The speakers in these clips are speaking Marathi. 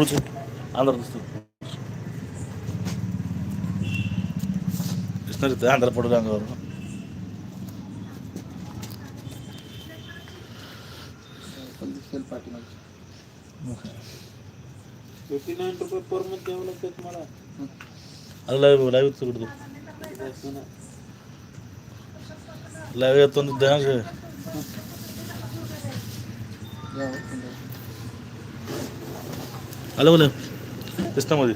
కూర్చో. ఆంధ్ర కృష్ణరిత ఆంధ్ర పొడుగాం గారు అది లైవ్ లైవ్ ఎత్తకూడదు లైవ్ ఎత్తుంది ధ్యానం చేయ. आलं बोला. कृष्णामध्ये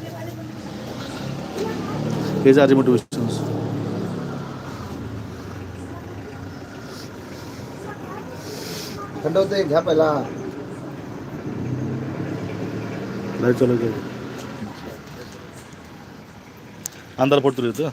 हे जे आधी मोटिवेशन थंड होते घ्या पहिला. लाईव्ह चालू आहे. अंधार पडतो इथं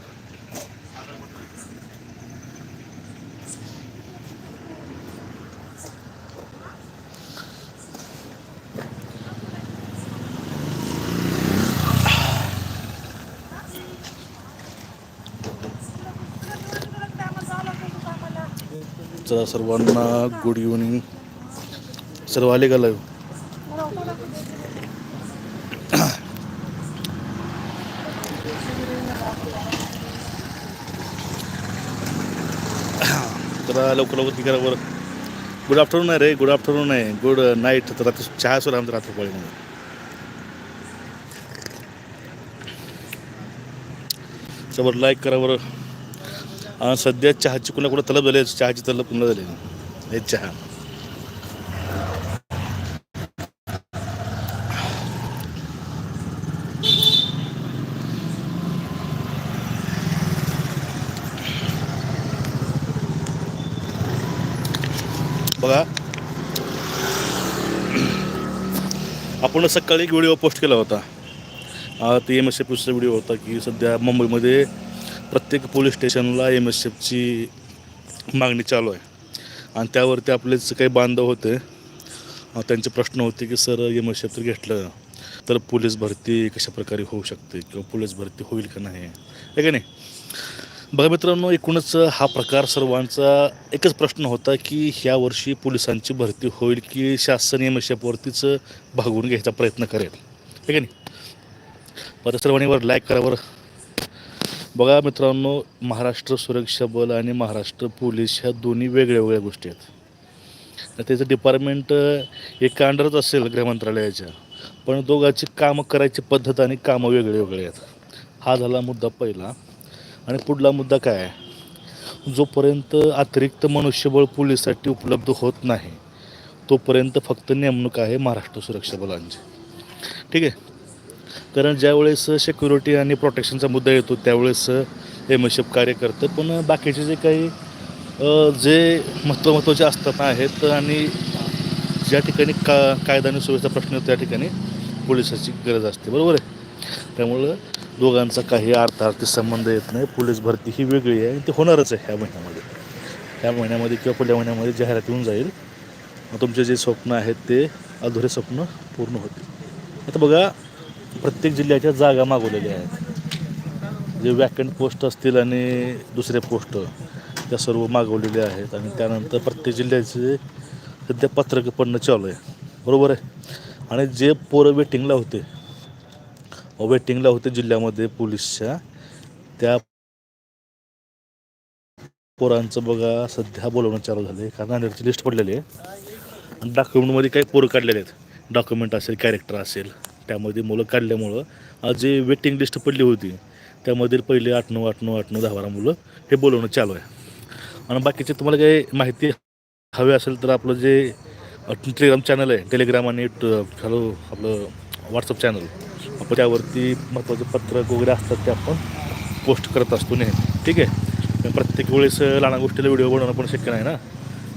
चला सर्वांना गुड इव्हनिंग सर्व आले का लाईव्ह तर लवकर लवकर ती करा बरं गुड आफ्टरनून आहे रे गुड आफ्टरनून आहे. गुड नाईट तर रात्री चहा सुरू आमचं रात्री पाळी म्हणून बरं लाईक करा बरं. आणि सध्या चहाची कुणा कुठं तलब झाली चहाची तलब पुन्हा झाली हे चहा. बघा. आपण सकाळी एक व्हिडिओ पोस्ट केला होता. ती ते एम एस एफचा व्हिडिओ होता की सध्या मुंबईमध्ये प्रत्येक पोलीस स्टेशनला एम एस एफची मागणी चालू आहे. आणि त्यावरती आपलेच काही बांधव होते त्यांचे प्रश्न होते की सर एम एस एफ जर घेतलं तर पोलीस भरती कशा प्रकारे होऊ शकते? किंवा पोलीस भरती होईल का नाही? आहे का नाही? बघा मित्रांनो एकूणच हा प्रकार सर्वांचा एकच प्रश्न होता की ह्या वर्षी पोलिसांची भरती होईल की शासन एम एस एफवरतीच भागवून घ्यायचा प्रयत्न करेल? आहे का नाही? परत सर्वांनी वर लाईक करावर बघा मित्रांनो महाराष्ट्र सुरक्षा बल आणि महाराष्ट्र पोलीस ह्या दोन्ही वेगळ्या वेगळ्या गोष्टी आहेत. तर त्याचं डिपार्टमेंट एकांडरच असेल गृहमंत्रालयाच्या पण दोघांची कामं करायची पद्धत आणि कामं वेगळे वेगळे आहेत. हा झाला मुद्दा पहिला. आणि पुढला मुद्दा काय आहे? जोपर्यंत अतिरिक्त मनुष्यबळ पोलीससाठी उपलब्ध होत नाही तोपर्यंत फक्त नेमणूक आहे महाराष्ट्र सुरक्षा बलांची. ठीक आहे? कारण ज्यावेळेस सिक्युरिटी आणि प्रोटेक्शनचा मुद्दा येतो त्यावेळेस एम एस एफ कार्य करतं. पण बाकीचे जे काही जे महत्त्व महत्त्वाचे असतात आहेत आणि ज्या ठिकाणी का कायदा आणि सुव्यवस्था प्रश्न त्या ठिकाणी पोलिसाची गरज असते. बरोबर आहे? त्यामुळं दोघांचा काही अर्थार्थी संबंध येत नाही. पोलीस भरती ही वेगळी आहे आणि ती होणारच आहे ह्या महिन्यामध्ये. ह्या महिन्यामध्ये किंवा पुढल्या महिन्यामध्ये जाहिरात येऊन जाईल. मग तुमचे जे स्वप्न आहेत ते अधुरे स्वप्न पूर्ण होतील. आता बघा प्रत्येक जिल्ह्याच्या जागा मागवलेल्या आहेत. जे वॅकंट पोस्ट असतील आणि दुसरे पोस्ट त्या सर्व मागवलेल्या आहेत आणि त्यानंतर प्रत्येक जिल्ह्याचे सध्या पत्रकं पडणं चालू आहे. बरोबर आहे? आणि जे पोरं वेटिंगला होते वेटिंगला होते जिल्ह्यामध्ये पोलीसच्या त्या पोरांचं बघा सध्या बोलवणं चालू झालं आहे कारण अंडरची लिस्ट पडलेली आहे. आणि डॉक्युमेंटमध्ये काही पोरं काढलेले आहेत. डॉक्युमेंट असेल कॅरेक्टर असेल. त्यामध्ये मुलं काढल्यामुळं आज जे वेटिंग लिस्ट पडली होती त्यामध्ये पहिले आठ नऊ आठ नऊ आठ नऊ दहा बारा मुलं हे बोलवणं चालू आहे. आणि बाकीचे तुम्हाला काही माहिती हवी असेल तर आपलं जे टेलिग्राम चॅनल आहे टेलिग्राम आणि हॅलो आपलं व्हॉट्सअप चॅनल आपण त्यावरती महत्त्वाचे पत्रक वगैरे असतात ते आपण पोस्ट करत असतो नेहमी. ठीक आहे? प्रत्येक वेळेस लहान गोष्टीला व्हिडिओ बनवणं पण शक्य नाही ना?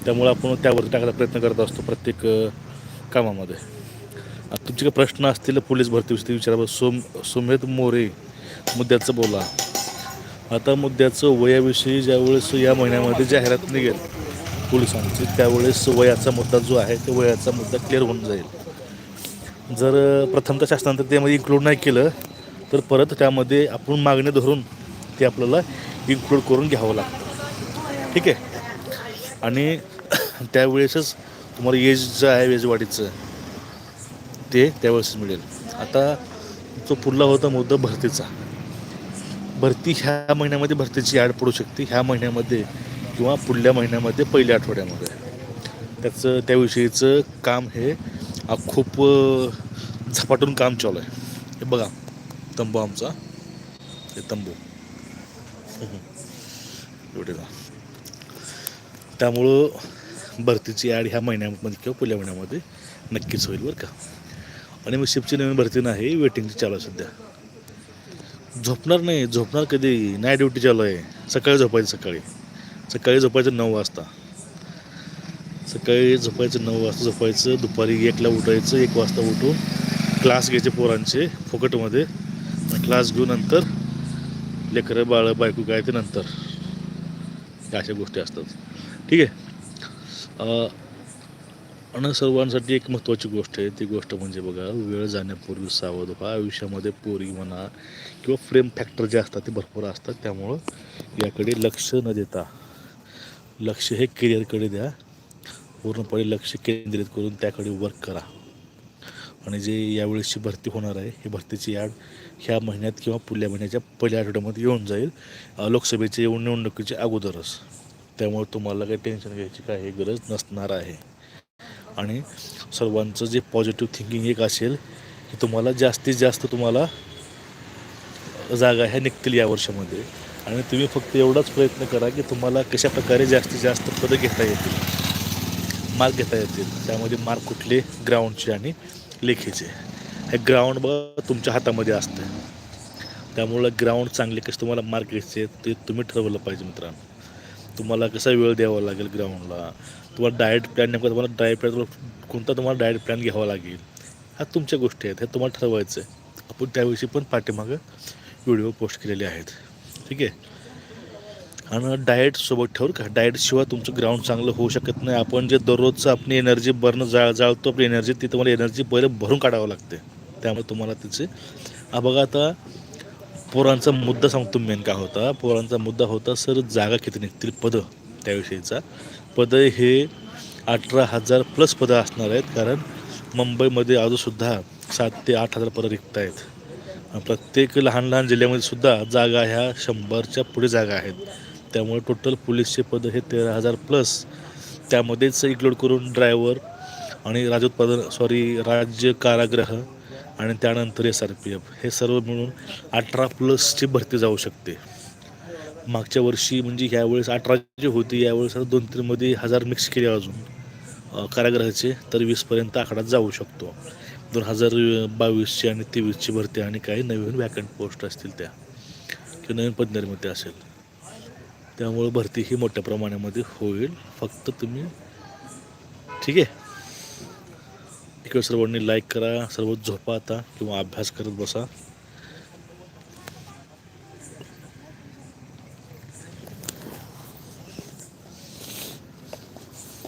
त्यामुळे आपण त्यावर टाकायचा प्रयत्न करत असतो प्रत्येक कामामध्ये. तुमचे काही प्रश्न असतील पोलीस भरतीविषयी विचारा. सोम सुमेध मोरे मुद्द्याचं बोला. आता मुद्द्याचं वयाविषयी ज्यावेळेस या महिन्यामध्ये जाहिरात निघेल पोलिसांची त्यावेळेस वयाचा मुद्दा जो आहे तो वयाचा मुद्दा क्लिअर होऊन जाईल. जर प्रथमतः शासनानं त्यामध्ये इन्क्लूड नाही केलं तर परत त्यामध्ये आपण मागणी धरून ते आपल्याला इन्क्लूड करून घ्यावं लागतं. ठीक आहे? आणि त्यावेळेसच तुम्हाला एज जे आहे वेजवाडीचं ते त्यावेळेस मिळेल. आता जो पुढला होता मुद्दा भरतीचा. भरती ह्या महिन्यामध्ये भरतीची ॲड पडू शकते. ह्या महिन्यामध्ये किंवा पुढल्या महिन्यामध्ये पहिल्या आठवड्यामध्ये. त्याचं त्याविषयीचं काम हे खूप झपाटून काम चालू आहे. हे बघा तंबू आमचा. हे तंबू. एवढे का त्यामुळं भरतीची ॲड ह्या महिन्यामध्ये किंवा पुढल्या महिन्यामध्ये नक्कीच होईल बरं का. आणि मग शिपची नवीन भरती नाही वेटिंगची चालू आहे सध्या. झोपणार नाही झोपणार कधी? नाईट ड्युटी चालू आहे. सकाळी झोपायचं सकाळी. सकाळी झोपायचं नऊ वाजता. सकाळी झोपायचं नऊ वाजता झोपायचं दुपारी एकला उठायचं एक वाजता उठून क्लास घ्यायचे पोरांचे फुकटमध्ये. क्लास घेऊन नंतर लेकरं बाळं बायको काय ते नंतर. अशा गोष्टी असतात. ठीक आहे? आणि सर्वांसाठी एक महत्त्वाची गोष्ट आहे. ती गोष्ट म्हणजे बघा वेळ जाण्यापूर्वी सावध व्हा. आयुष्यामध्ये पोरी म्हणा किंवा फ्रेम फॅक्टर जे असतात ते भरपूर असतात. त्यामुळं याकडे लक्ष न देता लक्ष हे करिअरकडे द्या. पूर्णपणे लक्ष केंद्रित करून त्याकडे वर्क करा. आणि जे यावेळेसची भरती होणार आहे ही भरतीची ॲड ह्या महिन्यात किंवा पुढल्या महिन्याच्या पहिल्या आठवड्यामध्ये येऊन जाईल. लोकसभेचे लोकसभेच्या येऊन निवडणुकीच्या अगोदरच. त्यामुळे तुम्हाला काही टेन्शन घ्यायची काही गरज नसणार आहे. आणि सर्वांचं जे पॉझिटिव्ह थिंकिंग एक असेल की तुम्हाला जास्तीत जास्त तुम्हाला जागा ह्या निघतील या वर्षामध्ये. आणि तुम्ही फक्त एवढाच प्रयत्न करा की तुम्हाला कशा प्रकारे जास्तीत जास्त पदं घेता येतील मार्क घेता येतील त्यामध्ये मार्क कुठले ग्राउंडचे आणि लेखीचे. हे ग्राउंड बघा तुमच्या हातामध्ये असतं त्यामुळं ग्राउंड चांगले कसे तुम्हाला मार्क घ्यायचे ते तुम्ही ठरवलं पाहिजे मित्रांनो. तुम्हाला कसा वेळ द्यावा लागेल ग्राउंडला? तुम्हाला डाएट प्लॅन नेमका तुम्हाला डाएट प्लॅन कोणता तुम्हाला डाएट प्लॅन घ्यावा लागेल? ह्या तुमच्या गोष्टी आहेत ह्या तुम्हाला ठरवायचं आहे. आपण त्याविषयी पण पाठीमागं व्हिडिओ पोस्ट केलेले आहेत. ठीक आहे? आणि डाएट सोबत ठेवू का? डाएटशिवाय तुमचं ग्राउंड चांगलं होऊ शकत नाही. आपण जे दररोजचं आपली एनर्जी बर्न जाळ जाळतो आपली एनर्जी ती तुम्हाला एनर्जी पहिले भरून काढावं लागते. त्यामुळे तुम्हाला तिचे हा बघा आता पोरांचा मुद्दा सांगतो मेन काय होता. पोरांचा मुद्दा होता सर जागा किती निघतील? पदं. त्याविषयीचा. पदं हे अठरा हजार प्लस पदं असणार आहेत. कारण मुंबईमध्ये अजूनसुद्धा सात ते आठ हजार पदं रिक्त आहेत. प्रत्येक लहान लहान जिल्ह्यामध्ये सुद्धा जागा ह्या शंभरच्या पुढे जागा आहेत. त्यामुळे टोटल पोलीसचे पदं हे तेरा हजार प्लस त्यामध्येच इन्क्लूड करून ड्रायव्हर आणि राजोत्पादन सॉरी राज्य कारागृह आणि त्यानंतर एस आर पी एफ. हे सर्व मिळून अठरा प्लसची भरती जाऊ शकते. मागच्या वर्षी म्हणजे ह्यावेळेस अठरा जी होती यावेळेस दोन तीनमध्ये हजार मिक्स केले अजून. कारागृहाचे तर वीसपर्यंत आकडा जाऊ शकतो. दोन हजार बावीसची आणि तेवीसची भरती आणि काही नवीन वॅकंट पोस्ट असतील त्या. किंवा नवीन पदनिर्मिती असेल. त्यामुळे भरती ही मोठ्या प्रमाणामध्ये होईल. फक्त तुम्ही ठीक आहे? इकडे सर्वांनी लाईक करा सर्व झोपा आता किंवा अभ्यास करत बसा.